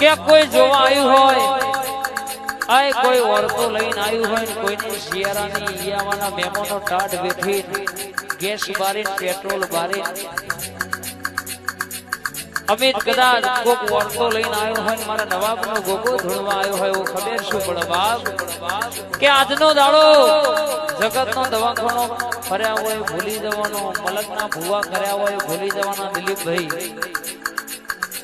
કે કોઈ જોવા આવ્યું હોય, આય કોઈ ઓરતો લઈને આવ્યું હોય ને કોઈને શિયાળાની ઈયાવાના મહેમાનો ટાઢ બેઠી ગેસ બારી પેટ્રોલ બારી અમિત કદાચ કોક વર્તો લઈને આવ્યો હોય ને મારા નવાબનો ગોગો ધોળવા આવ્યો હોય એવું ખબર શું પણ બાપ? કે આજનો દાડો જગતનો દવાખાનો ફર્યા હોય, ભૂલી જવાનો, મલકના ભૂવા કર્યા હોય, ભૂલી જવાના દિલીપભાઈ.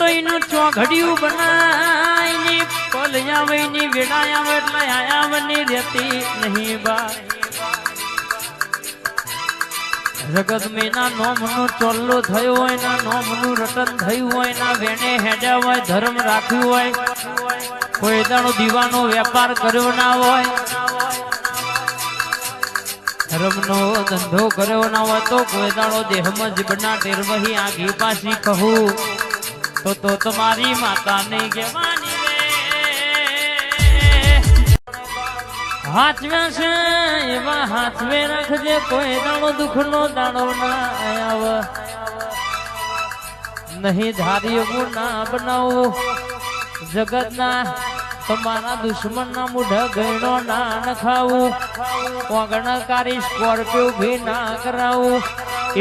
એ તો એનું ચોઘડિયું બનાવીને વેડાયા વેડાયાવ એટલે આયાવની રહેતી નહીં બા જગત મેના નોમનું ચોલ્લો થયું હોય ના નોમનું રટન થયું હોય ના વેણે હેડ્યા હોય, ધર્મ રાખ્યું હોય, કોઈ દાણો દીવાનો વેપાર કર્યો ના હોય, ધર્મનો ધંધો કર્યો ના હોય, તો કોઈ દાડો દેહમાં જીભના ટેરવહી આગી પાછી કહું. તો તો તમારી માતાને કહેવાની હાચવ્યા છે એવા હાચવે રાખજે, કોઈ દાડો દુઃખનો દાણો ના આવ. નહીં ધારી ના બનાવું. જગતના તમારા દુશ્મનના મુઢ ગયનો ના નખાવું. ઓગણકારી સ્કોર્પિયો ભી ના કરાવું.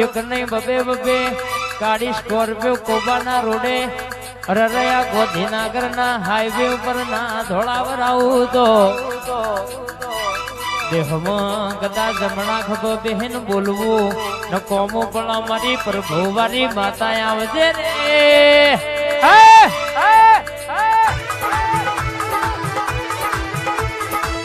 એક નહીં બબે બબે કાળી સ્કોર્પિયો કોબાના રોડે, રરયા ગોધીનગરના હાઈવે ઉપર ના ધોળાવરાવું તો દેહમાં કદાચ જમણા ખભો બહેન બોલવું, ન કોમો પણ અમારી પ્રભુવારી માતા આવજે રે.